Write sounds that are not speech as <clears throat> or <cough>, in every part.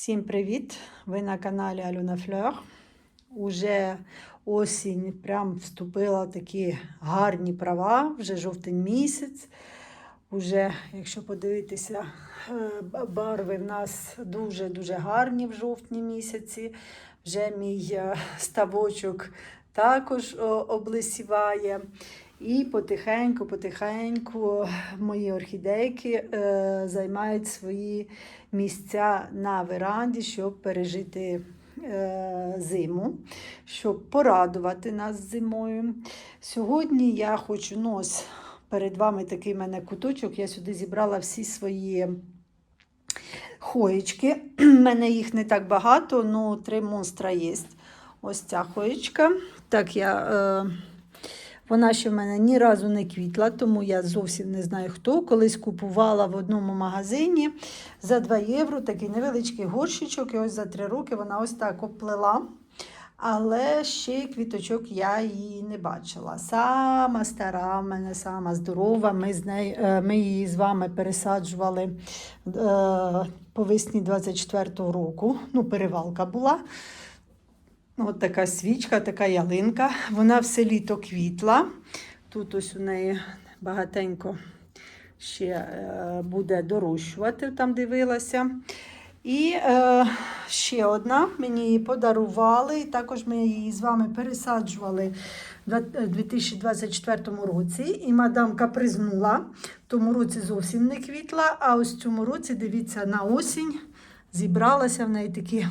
Всім привіт! Ви на каналі Альона Флер. Уже осінь прям вступила такі гарні права, вже жовтень місяць. Уже, якщо подивитися, е, барви в нас дуже-дуже гарні в жовтні місяці. Вже мій е, ставочок також облисіває. І потихеньку, потихеньку мої орхідейки е, займають свої місця на веранді, щоб пережити е, зиму, щоб порадувати нас зимою. Сьогодні я хочу ну, ось перед вами такий мене куточок. Я сюди зібрала всі свої хоєчки. <clears throat> У мене їх не так багато, але три монстра є. Ось ця хоєчка. Так я. Е, вона ще в мене ні разу не квітла, тому я зовсім не знаю хто. Колись купувала в одному магазині за 2 євро такий невеличкий горщичок, і ось за 3 роки вона ось так оплела. Але ще квіточок я її не бачила. Сама стара, в мене сама здорова. Ми, з нею, е, ми її з вами пересаджували е, по весні 24-го року. Ну, перевалка була. От така свічка, така ялинка. Вона все літо квітла. Тут ось у неї багатенько ще е, буде дорощувати, там дивилася. І е, ще одна мені її подарували. і Також ми її з вами пересаджували в 2024 році. І мадам капризнула. В тому році зовсім не квітла, а ось в цьому році, дивіться, на осінь зібралася в неї такі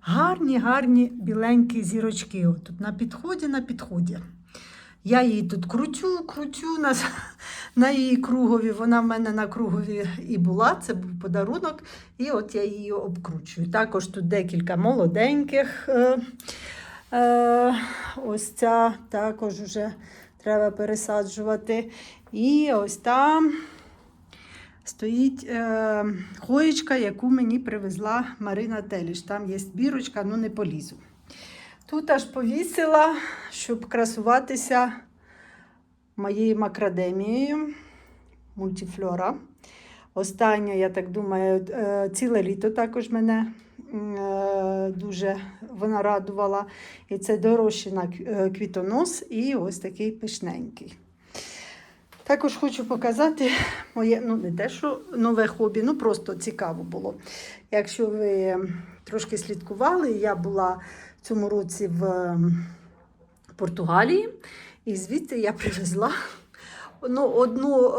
гарні, гарні біленькі зірочки. От тут на підході, на підході. Я її тут крутю, крутю на, на її кругові. Вона в мене на кругові і була, це був подарунок. І от я її обкручую. Також тут декілька молоденьких. Е, е, ось ця також вже треба пересаджувати. І ось там стоїть е, хоєчка, яку мені привезла Марина Теліш. Там є бірочка, ну не полізу. Тут аж повісила, щоб красуватися моєю макрадемією мультифлора. Остання, я так думаю, е, ціле літо також мене е, дуже вона радувала. І це дорощена е, квітонос і ось такий пишненький. Також хочу показати моє, ну не те, що нове хобі, ну просто цікаво було. Якщо ви трошки слідкували, я була в цьому році в ем, Португалії, і звідти я привезла ну, одну е,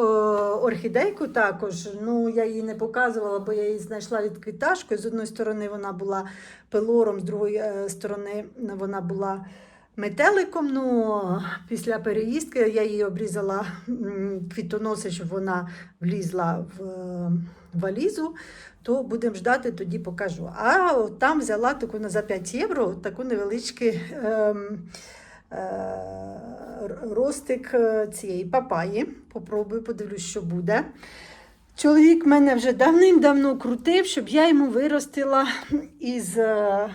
орхідейку також. Ну, я її не показувала, бо я її знайшла від квіташкою. З одної сторони вона була пилором, з другої е, сторони вона була метеликом. Ну, після переїздки я її обрізала квітоноси, щоб вона влізла в е, валізу. То будемо ждати, тоді покажу. А от там взяла таку на за 5 євро таку невеличкий ем, е, ростик е, цієї папаї. Попробую, подивлюсь, що буде. Чоловік мене вже давним-давно крутив, щоб я йому виростила із е,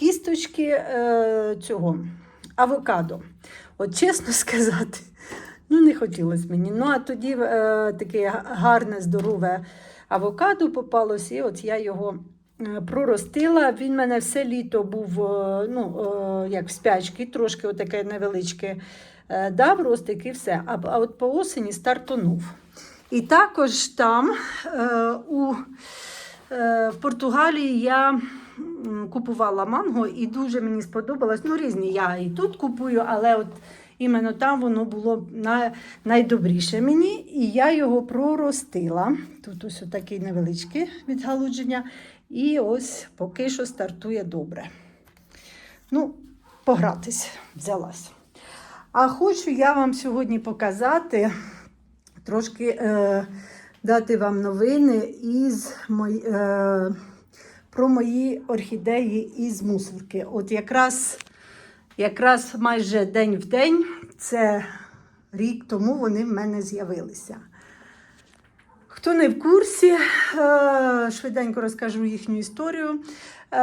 кісточки е, цього авокадо. От чесно <laughs> сказати, ну не хотілося мені. Ну а тоді е, таке гарне, здорове авокадо попалось, і от я його е, проростила. Він мене все літо був е, ну, е, як в спячки, трошки отаке невеличке дав ростик і все. А, от по осені стартонув. І також там у, в Португалії я купувала манго і дуже мені сподобалось. Ну, різні я і тут купую, але от іменно там воно було найдобріше мені. І я його проростила. Тут ось таке невеличке відгалудження. І ось поки що стартує добре. Ну, погратись взялась. А хочу я вам сьогодні показати, трошки е, дати вам новини із мої, е, про мої орхідеї із мусорки. От якраз, якраз майже день в день, це рік тому вони в мене з'явилися. Хто не в курсі, е, швиденько розкажу їхню історію. Е,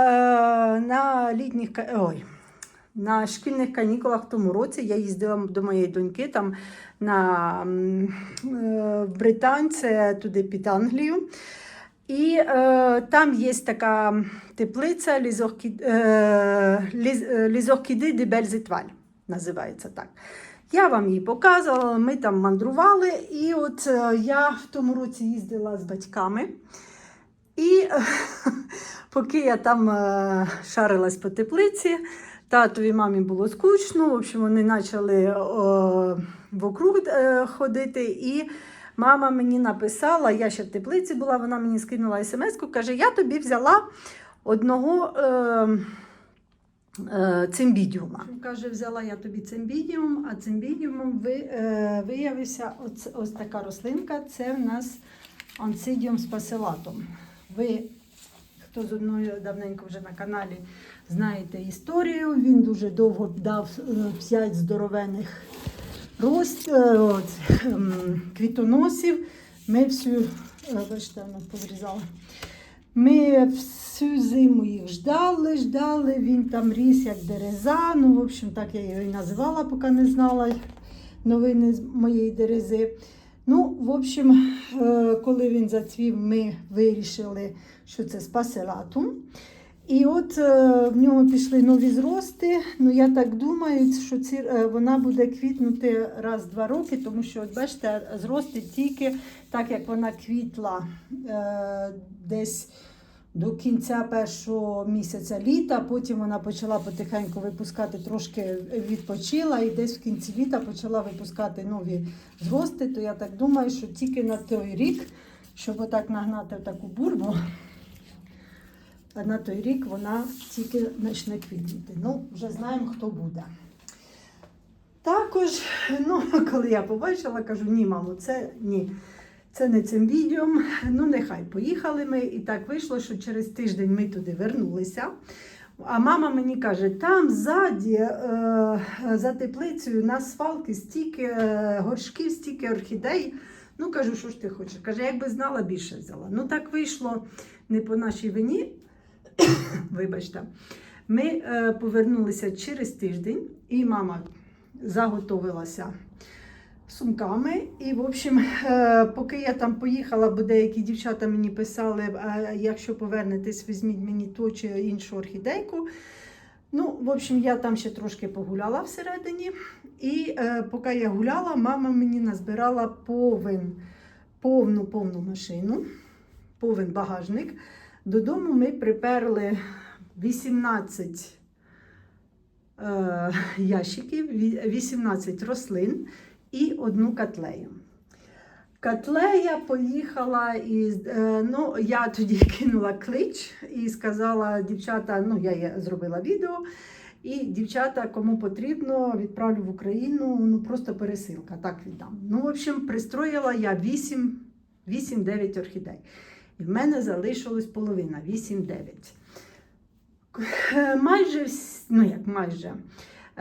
На літніх ой, на шкільних канікулах в тому році я їздила до моєї доньки там на е, Британь, це туди під Англію. І е, там є така теплиця е, е, Лізоркіди де Бельзитваль, називається так. Я вам її показувала, ми там мандрували, і от е, я в тому році їздила з батьками. І е, <laughs> поки я там е, шарилась по теплиці, татові мамі було скучно. В общем, вони почали о, вокруг е, ходити. І мама мені написала, я ще в теплиці була, вона мені скинула смс-ку, каже: Я тобі взяла одного. Е, е, Цимбідіума. Каже, взяла я тобі цимбідіум, а цимбідіумом ви, е, виявився ось, ось така рослинка. Це в нас анцидіум спасилатум. Ви, хто з одною давненько вже на каналі, знаєте історію. Він дуже довго дав е, п'ять здоровених рост, от, ем, квітоносів. Ми всю, е, бачите, вона поврізала. Ми всю зиму їх ждали, ждали. Він там ріс як дереза. Ну, в общем, так я його і називала, поки не знала новини з моєї дерези. Ну, в общем, е, коли він зацвів, ми вирішили, що це спаселатум. І от е, в нього пішли нові зрости. Ну, я так думаю, що ці, е, вона буде квітнути раз-два роки, тому що, от бачите, зрости тільки так, як вона квітла е, десь до кінця першого місяця літа. Потім вона почала потихеньку випускати, трошки відпочила, і десь в кінці літа почала випускати нові зрости. То я так думаю, що тільки на той рік, щоб отак нагнати таку бурбу, а на той рік вона тільки почне квітнути. Ну, вже знаємо, хто буде. Також, ну, <laughs> коли я побачила, кажу, ні, мамо, це ні. Це не цим відео. Ну, нехай поїхали ми. І так вийшло, що через тиждень ми туди вернулися. А мама мені каже, там ззаді, е, за теплицею на свалки стільки е, горшків, стільки орхідей. Ну, кажу, що ж ти хочеш? Каже, якби знала, більше взяла. Ну, так вийшло не по нашій вині. <coughs> Вибачте. Ми е, повернулися через тиждень, і мама заготовилася сумками. І, в общем, е, поки я там поїхала, бо деякі дівчата мені писали, а якщо повернетесь, візьміть мені ту чи іншу орхідейку. Ну, в общем, я там ще трошки погуляла всередині. І е, поки я гуляла, мама мені назбирала повен, повну повну машину, повен багажник. Додому ми приперли 18 е, ящиків, 18 рослин і одну котлею. Котлея поїхала і е, ну, я тоді <laughs> кинула клич і сказала дівчата, ну я зробила відео. І дівчата, кому потрібно, відправлю в Україну, ну просто пересилка, так віддам. Ну, в общем, пристроїла я 8 8-9 орхідей. І в мене залишилось половина 8-9. Е, Майже, ну як майже.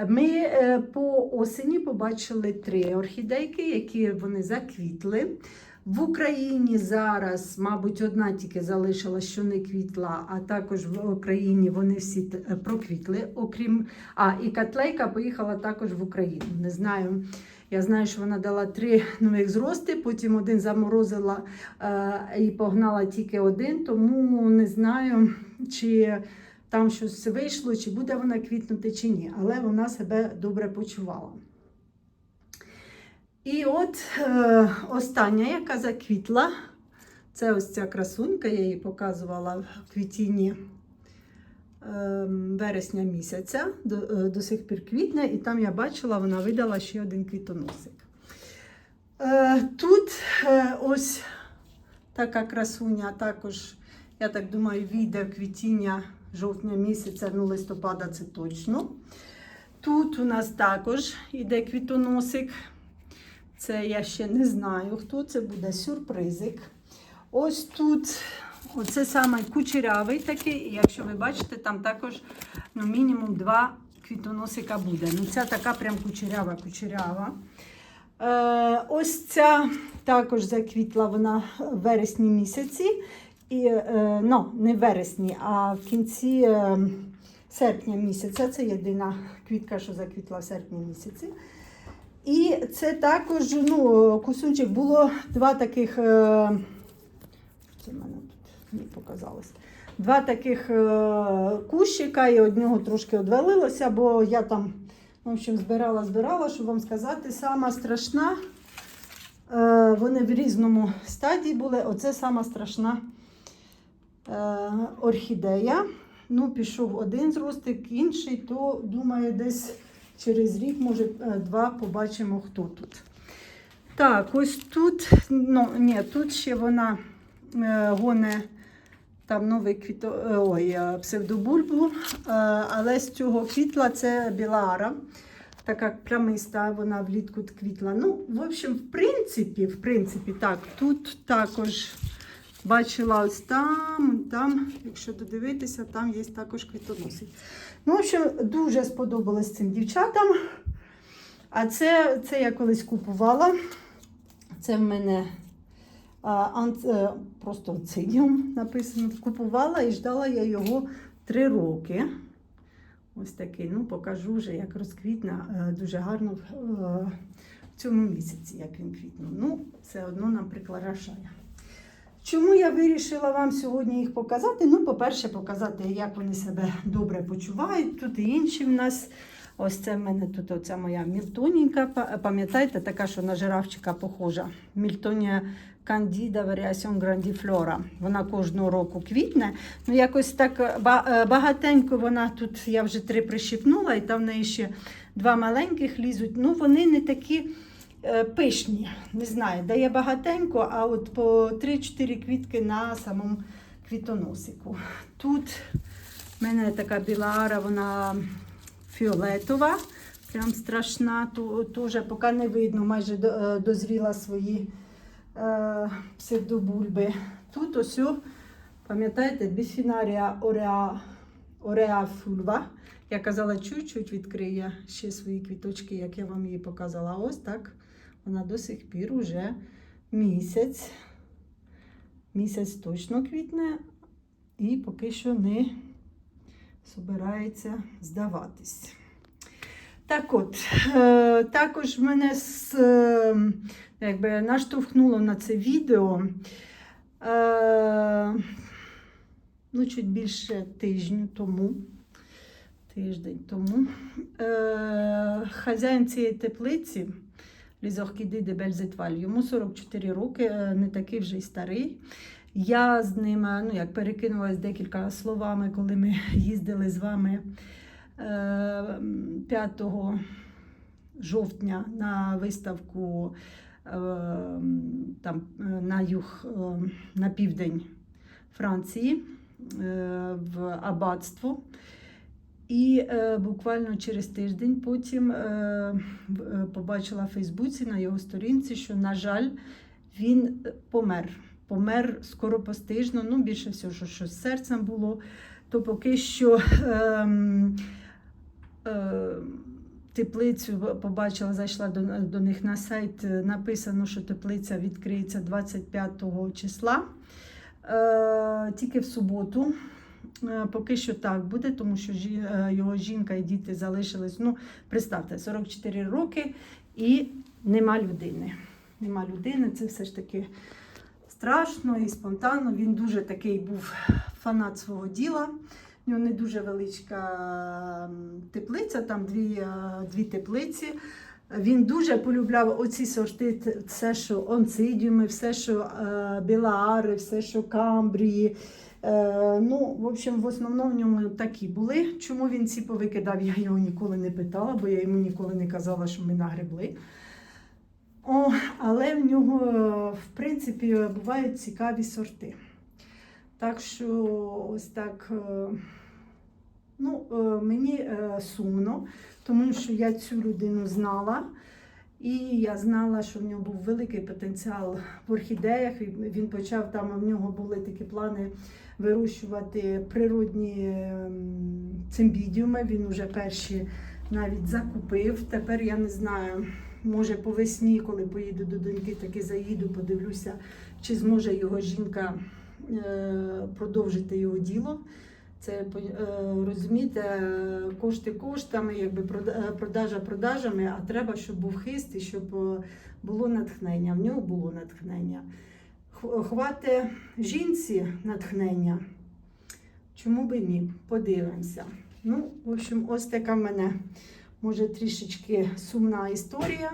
Ми е, по осені побачили три орхідейки, які вони заквітли. В Україні зараз, мабуть, одна тільки залишилась, що не квітла, а також в Україні вони всі е, проквітли. Окрім а, і котлейка поїхала також в Україну. Не знаю. Я знаю, що вона дала три нових зрости, потім один заморозила е, і погнала тільки один, тому не знаю, чи там щось вийшло, чи буде вона квітнути, чи ні. Але вона себе добре почувала. І от е, остання, яка заквітла, це ось ця красунька, я її показувала в квітінні е, вересня місяця, до, е, до сих пір квітне, і там я бачила, вона видала ще один квітоносик. Е, тут е, ось така красуня також, я так думаю, війде в квітіння жовтня місяця, ну листопада це точно. Тут у нас також іде квітоносик. Це я ще не знаю, хто це буде сюрпризик. Ось тут, оце саме кучерявий такий, якщо ви бачите, там також ну, мінімум два квітоносика буде. Ну, ця така прям кучерява кучерява. Е, ось ця також заквітла вона в вересні місяці. І, е, ну, не в вересні, а в кінці е, серпня місяця. Це єдина квітка, що заквітла в серпні місяці. І це також ну, кусочок було два таких. Е, це мене тут? мені показалось. Два таких е, кущика, і одного трошки одвалилося, бо я там, в общем, збирала, збирала, щоб вам сказати, сама страшна. Е, вони в різному стадії були. Оце сама страшна орхідея. Ну, пішов один зростик, інший, то думаю, десь через рік, може, е, два побачимо, хто тут. Так, ось тут, ну ні, тут ще вона е, гоне там новий квіто, е, ой, псевдобульбу, але з цього квітла це білара. Така прямиста, вона влітку квітла. Ну, в общем, в принципі, в принципі, так, тут також бачила ось там, там, якщо додивитися, там є також квітоносик. Ну, в общем, дуже сподобалось цим дівчатам. А це, це я колись купувала. Це в мене а, ант, е, просто цидіум написано. Купувала і ждала я його три роки. Ось такий, ну покажу вже, як розквітне е, дуже гарно е, в цьому місяці, як він квітнув. Ну, все одно нам прикрашає. Чому я вирішила вам сьогодні їх показати? Ну, по-перше, показати, як вони себе добре почувають. Тут і інші в нас. Ось це в мене тут оця моя мільтонінька. Пам'ятаєте, така, що на жирафчика похожа. Мільтонія Candida Variation Grandiflora. Вона кожного року квітне. Ну, якось так е, багатенько вона тут, я вже три прищипнула, і там в неї ще два маленьких лізуть. Ну, вони не такі е, пишні. Не знаю, дає багатенько, а от по 3-4 квітки на самому квітоносику. Тут в мене така білара, вона фіолетова, прям страшна, теж поки не видно, майже е, дозріла свої е, псевдобульби. Тут ось, пам'ятаєте, біфінарія ореа, ореа фульва. Я казала, чуть-чуть відкриє ще свої квіточки, як я вам її показала. Ось так. Вона до сих пір уже місяць. Місяць точно квітне і поки що не збирається здаватись. Так от, е, також мене з, е, якби наштовхнуло на це відео. Е, ну, чуть більше тижню тому. Тиждень тому. Е, хазяїн цієї теплиці Лізоркіди де Бельзетваль, йому 44 роки, е, не такий вже й старий. Я з ним е, ну, як перекинулася декілька словами, коли ми <laughs> їздили з вами е, 5 жовтня на виставку е, там, е, на юг, е, на південь Франції е, в аббатство. І е, буквально через тиждень потім е, е, побачила в Фейсбуці на його сторінці, що, на жаль, він е, помер. Помер скоропостижно, ну більше всього, що, що з серцем було. То поки що ем, е, теплицю побачила, зайшла до, до них на сайт. е, Написано, що теплиця відкриється 25 числа. Е, тільки в суботу. Е, Поки що так буде, тому що е, його жінка і діти залишились. Ну, представте, 44 роки і нема людини. Нема людини, це все ж таки страшно і спонтанно. Він дуже такий був фанат свого діла. У нього не дуже величка теплиця, там дві, е, дві теплиці. Він дуже полюбляв оці сорти, все, що онцидіуми, все, що білаари, все, що камбрії. Е, ну, в общем, в основному в ньому такі були. Чому він ці повикидав, я його ніколи не питала, бо я йому ніколи не казала, що ми нагребли. О, але в нього, е, в принципі, бувають цікаві сорти. Так що ось так. е, Ну, мені сумно, тому що я цю людину знала. І я знала, що в нього був великий потенціал в орхідеях. Він почав там, в нього були такі плани вирощувати природні ем, цимбідіуми. Він вже перші навіть закупив. Тепер я не знаю, може по весні, коли поїду до доньки, таки заїду, подивлюся, чи зможе його жінка е, продовжити його діло. Це е, розумієте, кошти коштами, якби е, продажа продажами, а треба, щоб був хист і щоб е, було натхнення. В нього було натхнення. х- хвате жінці натхнення. Чому би ні? Подивимося. Ну, в общем, ось така в мене може трішечки сумна історія.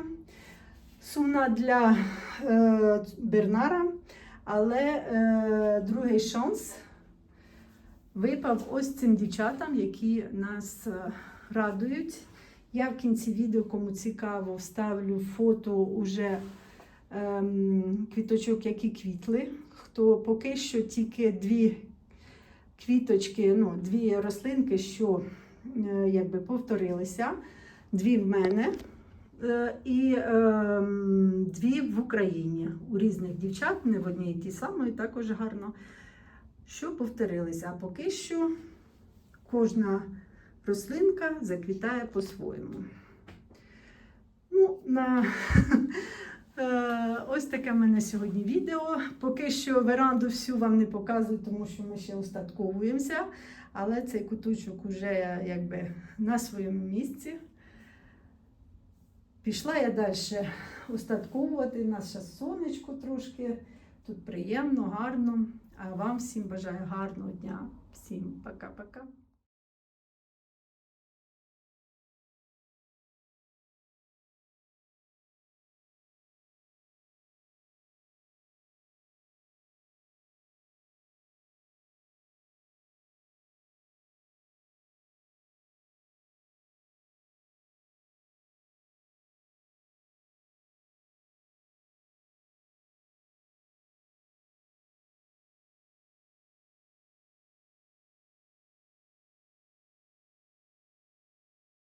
Сумна для е, Бернара, але е, другий шанс випав ось цим дівчатам, які нас е, радують. Я в кінці відео, кому цікаво, вставлю фото уже ем, квіточок, які квітли. Хто поки що тільки дві квіточки, ну, дві рослинки, що е, якби повторилися. Дві в мене е, і ем, дві в Україні. У різних дівчат, не в одній тій самої, також гарно, що повторилися. А поки що кожна рослинка заквітає по-своєму. Ну, на... <laughs> Е, Ось таке в мене сьогодні відео. Поки що веранду всю вам не показую, тому що ми ще устатковуємося. Але цей куточок уже якби на своєму місці. Пішла я далі устатковувати. У нас зараз сонечко трошки. Тут приємно, гарно. А вам всім бажаю гарного дня. Всім пока-пока.